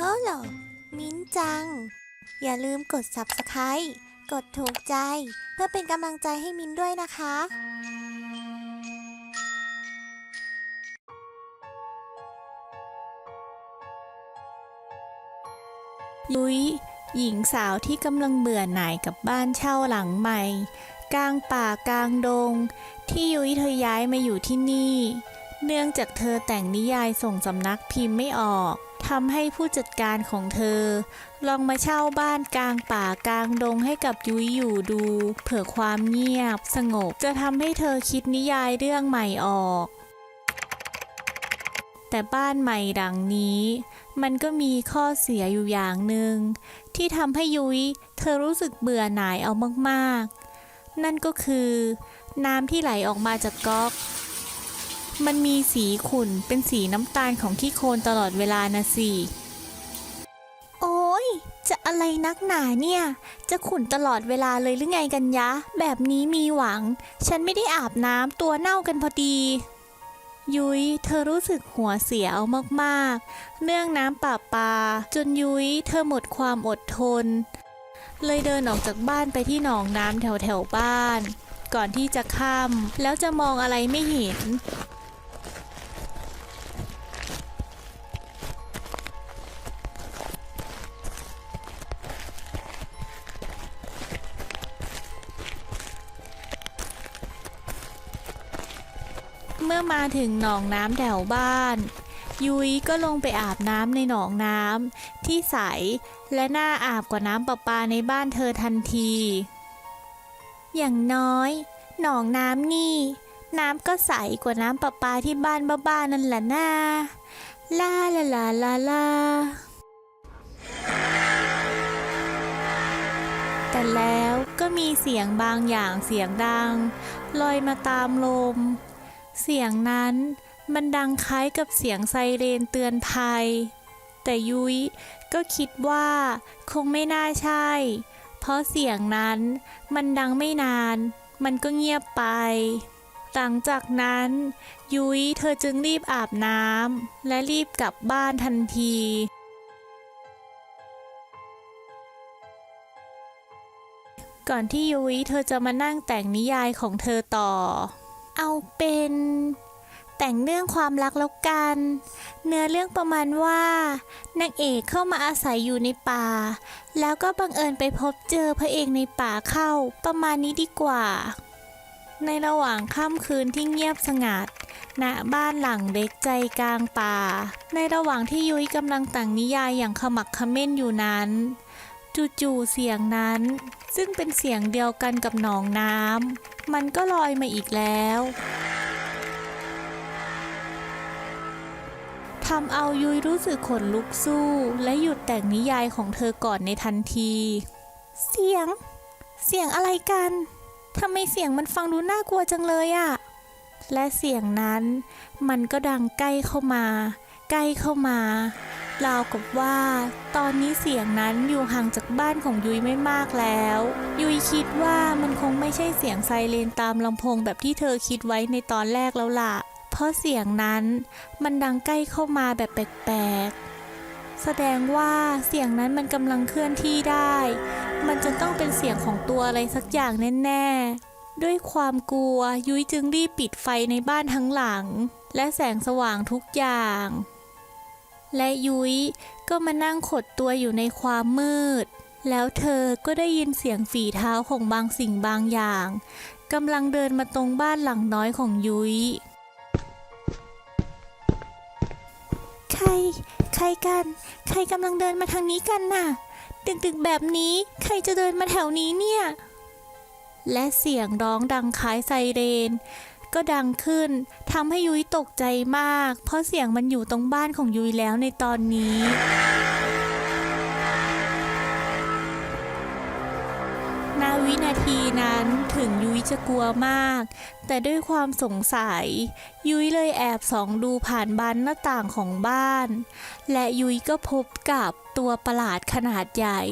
ฮ้เหรอมิ้นจัง อย่าลืมกด subscribe กดถูกใจ เพื่อเป็นกำลังใจให้มิ้นด้วยนะคะ ยุ้ยหญิงสาวที่กำลังเบื่อหน่ายกับบ้านเช่าหลังใหม่ กลางป่ากลางดง ที่ยุ้ยเธอย้ายมาอยู่ที่นี่ เนื่องจากเธอแต่งนิยายส่งสำนักพิมพ์ไม่ออก ทำให้ผู้จัดการของเธอ ลองมาเช่าบ้านกลางป่ากลางดงให้กับยุ้ยอยู่ดู เผื่อความเงียบ สงบจะทำให้เธอคิดนิยายเรื่องใหม่ออก แต่บ้านใหม่หลังนี้ มันก็มีข้อเสียอยู่อย่างหนึ่งที่ทำให้ยุ้ยเธอรู้สึกเบื่อหน่ายเอามากๆ นั่นก็คือ น้ำที่ไหลออกมาจากก๊อก มันมีสีขุ่นเป็นสีน้ำตาลของขี้โคลนตลอดเวลานะสิ โอ้ย จะอะไรนักหนาเนี่ย จะขุ่นตลอดเวลาเลยหรือไงกันยะ แบบนี้มีหวัง ฉันไม่ได้อาบน้ำตัวเน่ากันพอดี ยุ้ยเธอรู้สึกหัวเสียเอามากๆเนื่องน้ำป่าปา จนยุ้ยเธอหมดความอดทน เลยเดินออกจากบ้านไปที่หนองน้ำแถวแถวบ้านก่อนที่จะข้ามแล้วจะมองอะไรไม่เห็น มาถึงหนองน้ำแถวบ้าน ยุ้ยก็ลงไปอาบน้ำในหนองน้ำที่ใสและน่าอาบกว่าน้ำประปาในบ้านเธอทันที อย่างน้อย หนองน้ำนี่ น้ำก็ใสกว่าน้ำประปาที่บ้านบ้าๆนั่นแหละน่าลาลาลาลาลาแต่แล้วก็มีเสียงบางอย่างเสียงดัง ลอยมาตามลม เสียงนั้นมันดังคล้ายกับเสียงไซเรนเตือนภัย แต่ยุ้ยก็คิดว่าคงไม่น่าใช่ เพราะเสียงนั้นมันดังไม่นาน มันก็เงียบไป หลังจากนั้น ยุ้ยเธอจึงรีบอาบน้ำและรีบกลับบ้านทันทีก่อนที่ยุ้ยเธอจะมานั่งแต่งนิยายของเธอต่อ เอาเป็น แต่งเรื่องความรักแล้วกัน เนื้อเรื่องประมาณว่านางเอกเข้ามาอาศัยอยู่ในป่า แล้วก็บังเอิญไปพบเจอพระเอกในป่าเข้าประมาณนี้ดีกว่า ในระหว่างค่ำคืนที่เงียบสงัดณบ้านหลังเล็กใจกลางป่า ในระหว่างที่ยุ้ยกำลังแต่งนิยายอย่างขมักขม้นอยู่นั้น จู่ๆเสียงนั้น ซึ่งเป็นเสียงเดียวกันกับหนองน้ำ มันก็ลอยมาอีกแล้วทำเอายุยรู้สึกขนลุกสู้ และหยุดแต่งนิยายของเธอก่อนในทันที เสียง เสียงอะไรกันทำไมเสียงมันฟังดูน่ากลัวจังเลยอะและเสียงนั้นมันก็ดังใกล้เข้ามา ใกล้เข้ามา ราวกับว่า ตอนนี้เสียงนั้นอยู่ห่างจากบ้านของยุ้ยไม่มากแล้ว ยุ้ยคิดว่ามันคงไม่ใช่เสียงไซเรนตามลำโพงแบบที่เธอคิดไว้ในตอนแรกแล้วล่ะ เพราะเสียงนั้นมันดังใกล้เข้ามาแบบแปลกๆ แสดงว่าเสียงนั้นมันกำลังเคลื่อนที่ได้ มันจะต้องเป็นเสียงของตัวอะไรสักอย่างแน่ๆ ด้วยความกลัวยุ้ยจึงรีบปิดไฟในบ้านทั้งหลัง และแสงสว่างทุกอย่าง และยุ้ยก็มานั่งขดตัวอยู่ในความมืด แล้วเธอก็ได้ยินเสียงฝีเท้าของบางสิ่งบางอย่างกำลังเดินมาตรงบ้านหลังน้อยของยุ้ย ใคร ใครกัน ใครกำลังเดินมาทางนี้กันน่ะดึกๆแบบนี้ใครจะเดินมาแถวนี้เนี่ย และเสียงร้องดังคล้ายไซเรน ก็ดังขึ้นทำให้ยุ้ยตกใจมาก เพราะเสียงมันอยู่ตรงบ้านของยุ้ยแล้วในตอนนี้ณวินาทีนั้นถึงยุ้ยจะกลัวมาก แต่ด้วยความสงสัย ยุ้ยเลยแอบส่องดูผ่านบานหน้าต่างของบ้าน และยุ้ยก็พบกับตัวประหลาดขนาดใหญ่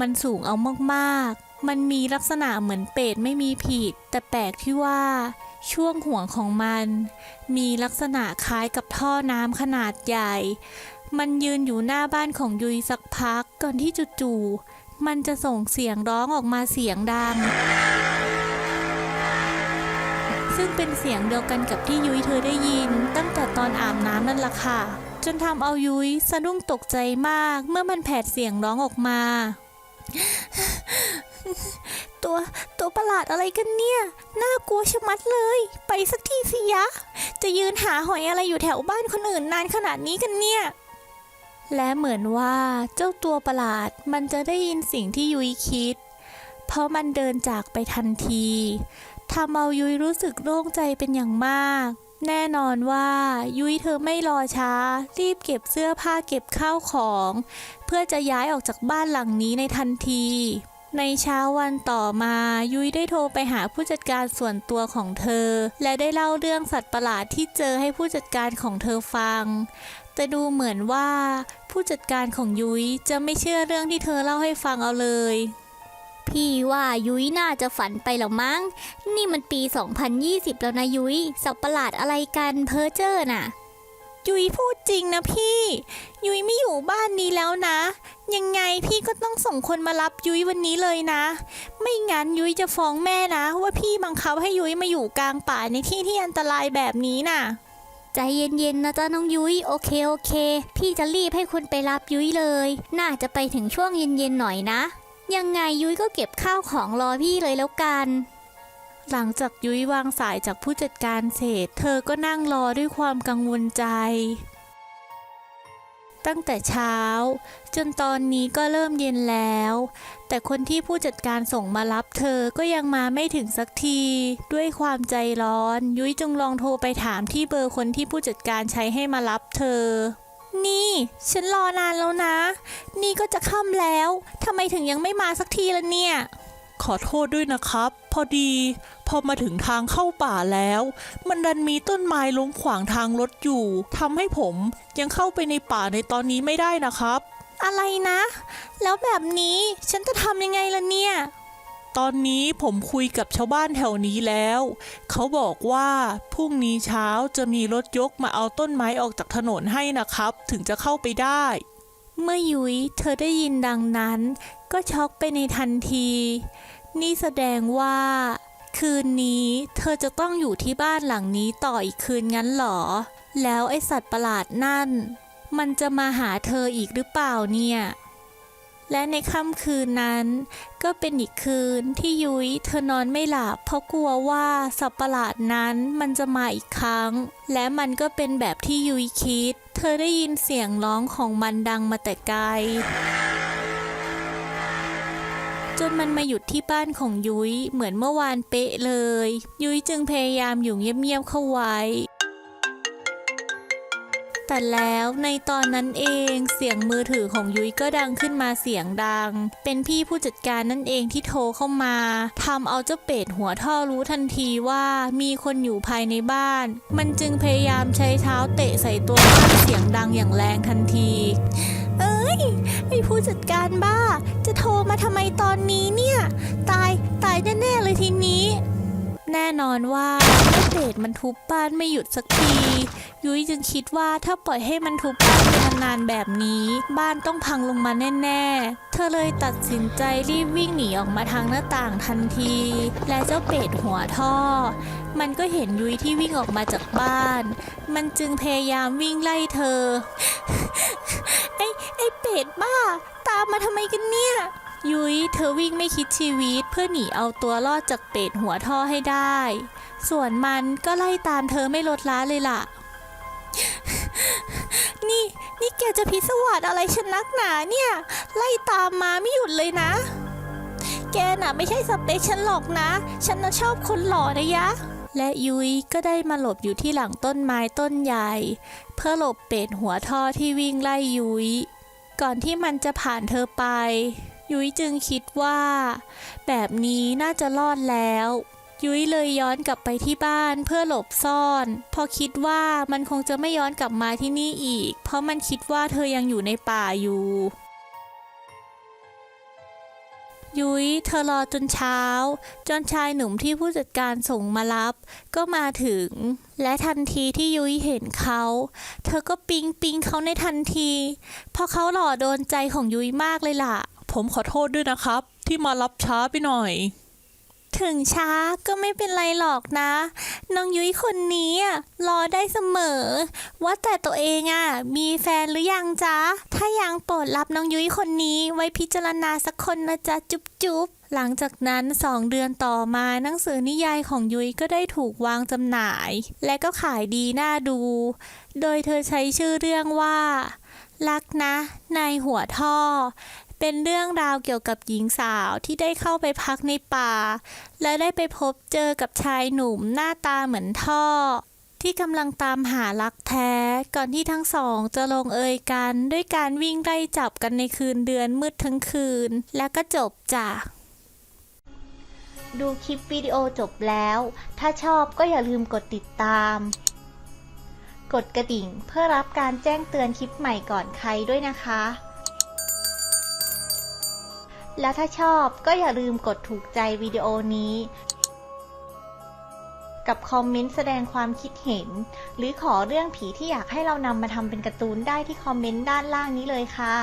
มันสูงเอามากๆ มันมีลักษณะเหมือนเป็ดไม่มีผิด แต่แปลกที่ว่า ช่วงห่วงของมัน มีลักษณะคล้ายกับท่อน้ำขนาดใหญ่ มันยืนอยู่หน้าบ้านของยุ้ยสักพักก่อนที่จู่ๆมันจะส่งเสียงร้องออกมาเสียงดัง ซึ่งเป็นเสียงเดียวกันกับที่ยุ้ยเธอได้ยิน ตั้งแต่ตอนอาบน้ำนั่นล่ะค่ะ จนทำเอายุ้ยสะดุ้งตกใจมากเมื่อมันแผดเสียงร้องออกมา ตัวตัวประหลาดอะไรกันเนี่ย น่ากลัวชะมัดเลย ไปสักทีสิยะ จะยืนหาหอยอะไรอยู่แถวบ้านคนอื่นนานขนาดนี้กันเนี่ย และเหมือนว่าเจ้าตัวประหลาดมันจะได้ยินสิ่งที่ยุ้ยคิด เพราะมันเดินจากไปทันทีทำเอายุ้ยรู้สึกโล่งใจเป็นอย่างมาก แน่นอนว่ายุ้ยเธอไม่รอช้า รีบเก็บเสื้อผ้าเก็บข้าวของ เพื่อจะย้ายออกจากบ้านหลังนี้ในทันที ในเช้าวันต่อมายุ้ยได้โทรไปหาผู้จัดการส่วนตัวของเธอ และได้เล่าเรื่องสัตว์ประหลาดที่เจอให้ผู้จัดการของเธอฟัง แต่ดูเหมือนว่า ผู้จัดการของยุ้ยจะไม่เชื่อเรื่องที่เธอเล่าให้ฟังเอาเลย พี่ว่ายุ้ยน่าจะฝันไปแล้วมั้ง นี่มันปี 2020 แล้วนะยุ้ยสับประหลาดอะไรกันเพ้อเจอน่ะ ยุ้ยพูดจริงนะพี่ ยุ้ยไม่อยู่บ้านนี้แล้วนะ ยังไงพี่ก็ต้องส่งคนมารับยุ้ยวันนี้เลยนะ ไม่งั้นยุ้ยจะฟ้องแม่นะ ว่าพี่บังคับให้ยุ้ยมาอยู่กลางป่าในที่ที่อันตรายแบบนี้น่ะ ใจเย็นๆนะจ๊ะน้องยุ้ยโอเคโอเค พี่จะรีบให้คนไปรับยุ้ยเลย น่าจะไปถึงช่วงเย็นๆหน่อยนะ ยังไงยุ้ยก็เก็บข้าวของรอพี่เลยแล้วกัน หลังจากยุ้ยวางสายจากผู้จัดการเสร็จ เธอก็นั่งรอด้วยความกังวลใจ ตั้งแต่เช้า จนตอนนี้ก็เริ่มเย็นแล้ว แต่คนที่ผู้จัดการส่งมารับเธอก็ยังมาไม่ถึงสักที ด้วยความใจร้อน ยุ้ยจึงลองโทรไปถามที่เบอร์คนที่ผู้จัดการใช้ให้มารับเธอ นี่ ฉันรอนานแล้วนะ นี่ก็จะค่ำแล้วทำไมถึงยังไม่มาสักทีละเนี่ย ขอโทษด้วยนะครับ พอดี อมาถึงทางเข้าป่าแล้ว มันดันมีต้นไม้ล้มขวางทางรถอยู่ทำให้ผมยังเข้าไปในป่าในตอนนี้ไม่ได้นะครับ อะไรนะ แล้วแบบนี้ฉันจะทำยังไงล่ะเนี่ย ตอนนี้ผมคุยกับชาวบ้านแถวนี้แล้ว เขาบอกว่าพรุ่งนี้เช้าจะมีรถยกมาเอาต้นไม้ออกจากถนนให้นะครับ ถึงจะเข้าไปได้เมื่อยุ้ยเธอได้ยินดังนั้น ก็ช็อกไปในทันที นี่แสดงว่า คืนนี้เธอจะต้องอยู่ที่บ้านหลังนี้ต่ออีกคืนงั้นเหรอ แล้วไอสัตว์ประหลาดนั่น มันจะมาหาเธออีกหรือเปล่าเนี่ย และในค่ำคืนนั้น ก็เป็นอีกคืนที่ยุ้ยเธอนอนไม่หลับเพราะกลัวว่าสัตว์ประหลาดนั้นมันจะมาอีกครั้ง และมันก็เป็นแบบที่ยุ้ยคิด เธอได้ยินเสียงร้องของมันดังมาแต่ไกล จนมันมาหยุดที่บ้านของยุ้ยเหมือนเมื่อวานเป๊ะเลย ยุ้ยจึงพยายามอยู่เงียบๆเข้าไว้ แต่แล้วในตอนนั้นเองเสียงมือถือของยุ้ยก็ดังขึ้นมาเสียงดัง เป็นพี่ผู้จัดการนั่นเองที่โทรเข้ามาทำเอาเจ้าเป็ดหัวท่อรู้ทันทีว่ามีคนอยู่ภายในบ้าน มันจึงพยายามใช้เท้าเตะใส่ตัวบ้าเสียงดังอย่างแรงทันที เอ้ย ไอผู้จัดการบ้า จะโทรมาทำไมตอนนี้เนี่ย ตายตายแน่ๆเลยทีนี้ แน่นอนว่าเจ้เป็ดมันทุบบ้านไม่หยุดสักที ยุ้ยจึงคิดว่าถ้าปล่อยให้มันทุบบ้านนานๆแบบนี้ บ้านต้องพังลงมาแน่ๆ เธอเลยตัดสินใจรีบวิ่งหนีออกมาทางหน้าต่างทันที และเจ้าเป็ดหัวท่อ มันก็เห็นยุ้ยที่วิ่งออกมาจากบ้าน มันจึงพยายามวิ่งไล่เธอ ไอ้ไอ้เป็ดบ้า ตามมาทำไมกันเนี่ยยุ้ยเธอวิ่งไม่คิดชีวิตเพื่อหนีเอาตัวรอดจากเป็ดหัวท่อให้ได้ ส่วนมันก็ไล่ตามเธอไม่ลดละเลยล่ะ นี่นี่แกจะพิศวาสอะไรฉันนักหนาเนี่ย ไล่ตามมาไม่หยุดเลยนะ แกน่ะไม่ใช่สเปคฉันหรอกนะ ฉันน่ะชอบคนหล่อนะยะ และยุ้ยก็ได้มาหลบอยู่ที่หลังต้นไม้ต้นใหญ่ เพื่อหลบเป็ดหัวท่อที่วิ่งไล่ยุ้ย ก่อนที่มันจะผ่านเธอไป ยุ้ยจึงคิดว่า แบบนี้น่าจะรอดแล้ว ยุ้ยเลยย้อนกลับไปที่บ้านเพื่อหลบซ่อน พอคิดว่ามันคงจะไม่ย้อนกลับมาที่นี่อีก เพราะมันคิดว่าเธอยังอยู่ในป่าอยู่ ยุ้ยเธอรอจนเช้า จนชายหนุ่มที่ผู้จัดการส่งมารับ ก็มาถึง และทันทีที่ยุ้ยเห็นเขา เธอก็ปิ๊งปิ๊งเขาในทันที เพราะเขาหล่อโดนใจของยุ้ยมากเลยล่ะ ผมขอโทษด้วยนะครับ ที่มารับช้าไปหน่อย ถึงช้าก็ไม่เป็นไรหรอกนะ น้องยุ้ยคนนี้อะรอได้เสมอ ว่าแต่ตัวเองอะมีแฟนหรือยังจ๊ะ ถ้ายังโปรดรับน้องยุ้ยคนนี้ไว้พิจารณาสักคนนะจ๊ะจุ๊บจุ๊บหลังจากนั้นสองเดือนต่อมาหนังสือนิยายของยุ้ยก็ได้ถูกวางจำหน่าย และก็ขายดีน่าดู โดยเธอใช้ชื่อเรื่องว่า รักนะ นายหัวท่อ เป็นเรื่องราวเกี่ยวกับหญิงสาวที่ได้เข้าไปพักในป่า และได้ไปพบเจอกับชายหนุ่มหน้าตาเหมือนท่อ ที่กำลังตามหารักแท้ ก่อนที่ทั้งสองจะลงเอยกันด้วยการวิ่งไล่จับกันในคืนเดือนมืดทั้งคืน และก็จบจ้ะดูคลิปวิดีโอจบแล้ว ถ้าชอบก็อย่าลืมกดติดตาม กดกระดิ่งเพื่อรับการแจ้งเตือนคลิปใหม่ก่อนใครด้วยนะคะ แล้วถ้าชอบก็อย่าลืมกดถูกใจวิดีโอนี้ กับคอมเมนต์แสดงความคิดเห็น หรือขอเรื่องผีที่อยากให้เรานำมาทำเป็นการ์ตูนได้ที่คอมเมนต์ด้านล่างนี้เลยค่ะ